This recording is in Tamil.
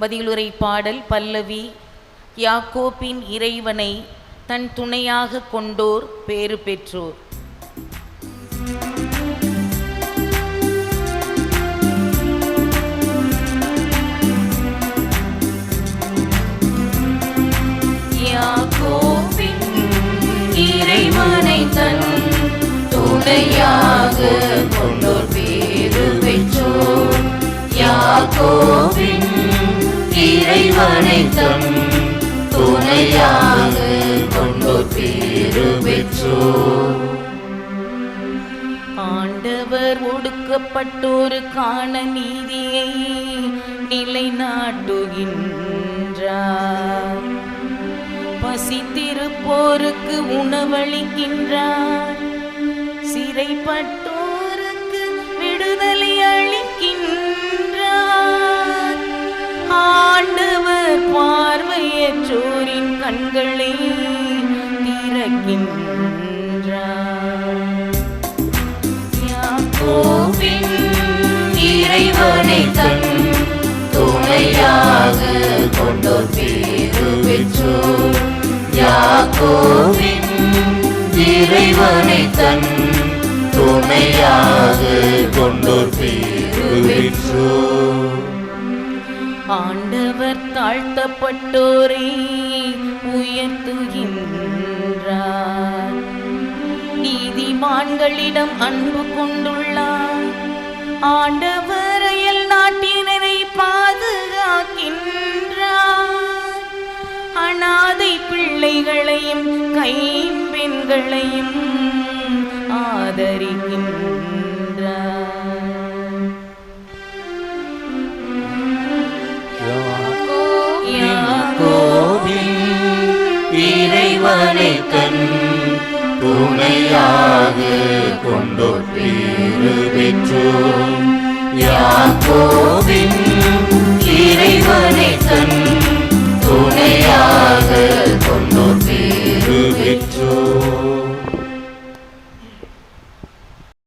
பதிலுரை பாடல் பல்லவி. யாக்கோப்பின் இறைவனை தன் துணையாக கொண்டோர் பேறு பெற்றோர். இறைவனை துணையாக கொண்டு பேறு பெற்றோர் ஆண்டவர் ஒடுக்கப்பட்டோருக்கான நீதியை நிலைநாட்டுகின்றார். பசித்திருப்போருக்கு உணவளிக்கின்றார். சிறைப்பட்டோருக்கு விடுதலை கண்களை திறக்கின்றார் இறைவனை தன் துணையாக கொண்டோர் பேரு பெற்றோர் யாக்கோபின் இறைவனை தன் துணையாக கொண்டோர் பேரு பெற்றோர் ஆண்டவர் தாழ்த்தப்பட்டோரே உயர்த்துகின்றார். நீதிமான்களிடம் அன்பு கொண்டுள்ளார். ஆண்டவர் அயல் நாட்டினரை பாதுகாக்கின்றார். அனாதை பிள்ளைகளையும் கைம்பெண்களையும் ஆதரிக்கின்றார். கண் துணையாக கொண்டொற்றீரு பெற்றோம். யாக்கோவின் இறைவனை கண் துணையாக கொண்டொற்றீரு பெற்றோம்.